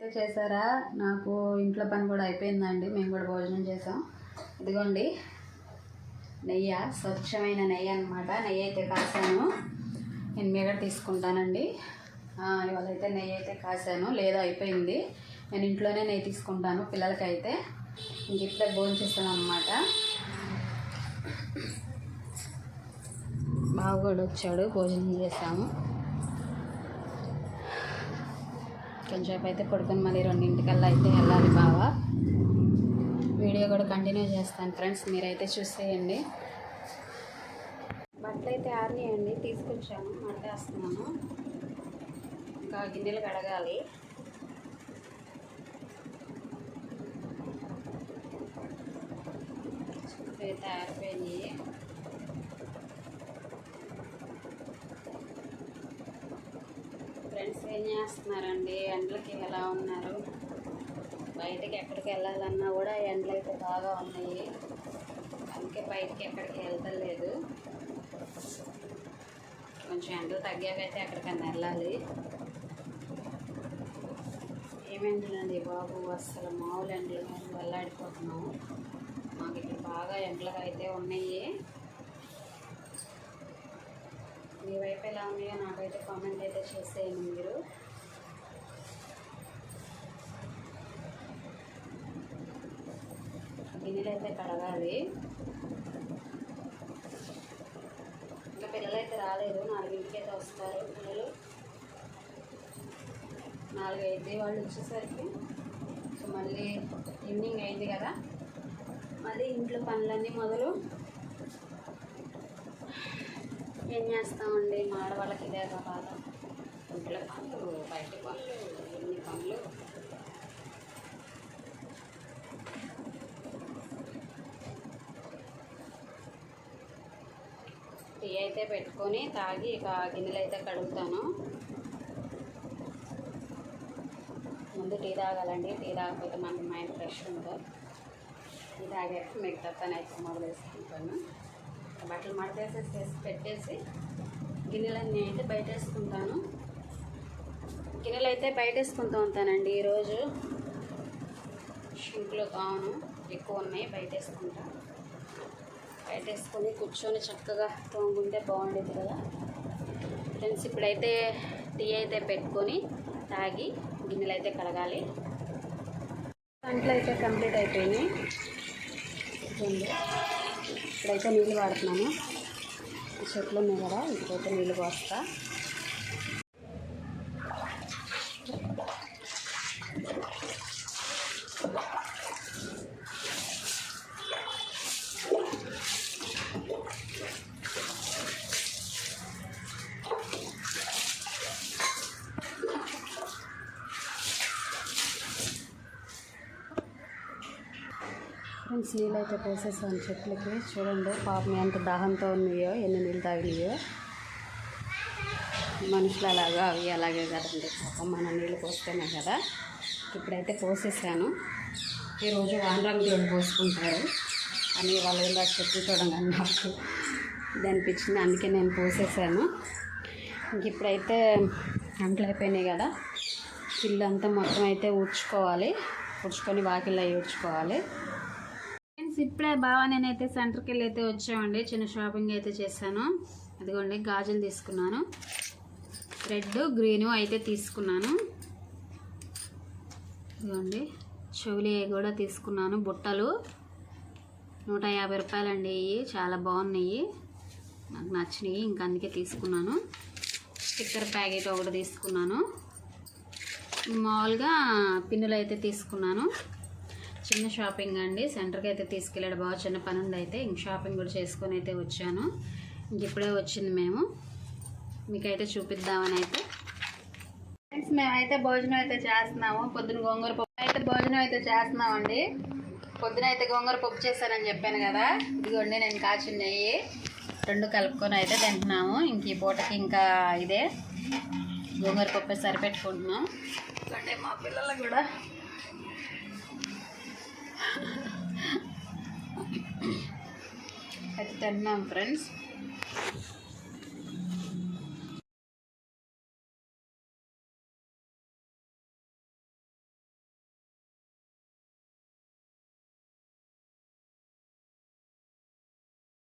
చేసారా చేశారా? నాకు ఇంట్లో పని కూడా అయిపోయిందండి. మేము కూడా భోజనం చేసాం ఇదిగోండి. నెయ్యి స్వచ్ఛమైన నెయ్యి అనమాట నెయ్యి అయితే కాసాను. నేను మీగడ తీసుకుంటానండి. ఇవాళ అయితే నెయ్యి అయితే కాసాను. లేదా అయిపోయింది. నేను ఇంట్లోనే నెయ్యి తీసుకుంటాను పిల్లలకైతే. ఇంక ఇప్పుడే భోజనం చేస్తాను అనమాట బాబు కూడా వచ్చాడు. భోజనం చేసాము కొంచెంసేపు అయితే పడుకొని మళ్ళీ రెండింటికల్లా అయితే వెళ్ళాలి బావా. వీడియో కూడా కంటిన్యూ చేస్తాను ఫ్రెండ్స్ మీరైతే చూసేయండి. బట్టలు అయితే ఆరినాయండి తీసుకొచ్చాను మడతేస్తున్నాను. ఇంకా గిన్నెలు కడగాలి. అయితే ఆరిపోయినాయి ఫ్రెండ్స్ ఏం చేస్తున్నారండి? ఎండలకి ఎలా ఉన్నారు? బయటకి ఎక్కడికి వెళ్ళాలన్నా కూడా ఎండలు అయితే బాగా ఉన్నాయి. అందుకే బయటకి ఎక్కడికి వెళ్తలేదు కొంచెం ఎండలు తగ్గాకైతే ఎక్కడికన్నా వెళ్ళాలి. ఏమెండలండి బాబు? అస్సలు మామూలు ఎండలు మేము వెళ్ళాడిపోతున్నాము మాకు ఇక్కడ బాగా ఎండలు అయితే ఉన్నాయి. మీ వైపు ఎలా ఉన్నాయో నాకైతే కామెంట్ చేసేయండి మీరు. గిన్నెలు అయితే కడగాలి. ఇంకా పిల్లలు అయితే రాలేదు నాలుగింటికి అయితే వస్తారు పిల్లలు. నాలుగు అయితే వాళ్ళు వచ్చేసరికి. సో మళ్ళీ ఈవినింగ్ అయింది కదా. మళ్ళీ ఇంట్లో పనులన్నీ మొదలు. ఏం చేస్తామండి? మా ఆడవాళ్ళకి ఇదే కాదు బాధ. పండ్లు పనులు బయట పనులు ఎన్ని పనులు టీ అయితే పెట్టుకొని తాగి ఇక గిన్నెలు అయితే కడుగుతాను. ముందు టీ తాగాలండి. టీ తాగకపోతే మనకి మైండ్ ఫ్రెష్ ఉంటుంది టీ తాగాక మిగతా పని అయితే మొదలు వేసుకుంటాను బట్టలు మడతేసేసి పెట్టేసి గిన్నెలన్నీ అయితే బయట వేసుకుంటాను గిన్నెలు అయితే బయటేసుకుంటూ ఉంటానండి ఈరోజు. షింక్లో కావును ఎక్కువ ఉన్నాయి బయట బయటేసుకొని బయట వేసుకొని కూర్చొని చక్కగా తోముకుంటే బాగుండేది కదా. ఫ్రెండ్స్ ఇప్పుడైతే టీ అయితే పెట్టుకొని తాగి గిన్నెలు అయితే కడగాలి. వంటలు అయితే కంప్లీట్ అయిపోయినాయి. ఇప్పుడైతే నీళ్ళు వాడుతున్నాను. చెట్లు ఉన్నాయి కదా ఇప్పుడైతే నీళ్ళు పోస్తా. ఫ్రెండ్స్ నీళ్ళు అయితే పోసేసాను చెట్లకి. చూడండి పాపం ఎంత దాహంతో ఉన్నాయో ఎన్ని నీళ్ళు తాగినాయో. మనుషులు అలాగా అవి అలాగే కదండి పాపం మనం నీళ్ళు పోస్తేనే కదా. ఇప్పుడైతే పోసేసాను. ఈరోజు వానరంగులు పోసుకుంటారు. అని వాళ్ళు ఇలా చెట్లు చూడగానే నాకు ఇది అనిపించింది అందుకే నేను పోసేసాను. ఇంక ఇప్పుడైతే అంట్లు అయిపోయినాయి కదా. ఇల్లు అంతా మొత్తం అయితే ఊడ్చుకోవాలి. ఊడ్చుకొని వాకిల్లో ఊడ్చుకోవాలి. ఫ్రెండ్స్ ఇప్పుడే బాగా నేనైతే సెంటర్కి వెళ్ళి అయితే వచ్చామండి. చిన్న షాపింగ్ అయితే చేశాను. అదిగోండి గాజులు తీసుకున్నాను. రెడ్ గ్రీను అయితే తీసుకున్నాను. ఇదిగోండి చెవులి కూడా తీసుకున్నాను. బుట్టలు నూట యాభై రూపాయలండి ఇవి. చాలా బాగున్నాయి. నాకు నచ్చినాయి ఇంకా అందుకే తీసుకున్నాను. స్టిక్కర్ ప్యాకెట్ ఒకటి తీసుకున్నాను. మామూలుగా పిన్నులు అయితే తీసుకున్నాను. చిన్న షాపింగ్ అండి. సెంటర్కి అయితే తీసుకెళ్ళాడు బాగా చిన్న పని ఉంది అయితే ఇంక షాపింగ్ కూడా చేసుకొని అయితే వచ్చాను. ఇంక ఇప్పుడే వచ్చింది మేము. మీకైతే చూపిద్దామని అయితే ఫ్రెండ్స్ మేమైతే భోజనం అయితే చేస్తున్నాము. పొద్దున గోంగూర పప్పు అయితే భోజనం అయితే చేస్తున్నామండి. పొద్దున అయితే గోంగూర పప్పు చేశానని చెప్పాను కదా. ఇదిగోండి నేను కాచిన నెయ్యి రెండు కలుపుకొని అయితే తింటున్నాము. ఇంక ఈ పూటకి ఇంకా ఇదే గోంగూర పప్పు సరిపెట్టుకుంటున్నాం. ఎందుకంటే మా పిల్లలు కూడా అయితే తిన్నాం ఫ్రెండ్స్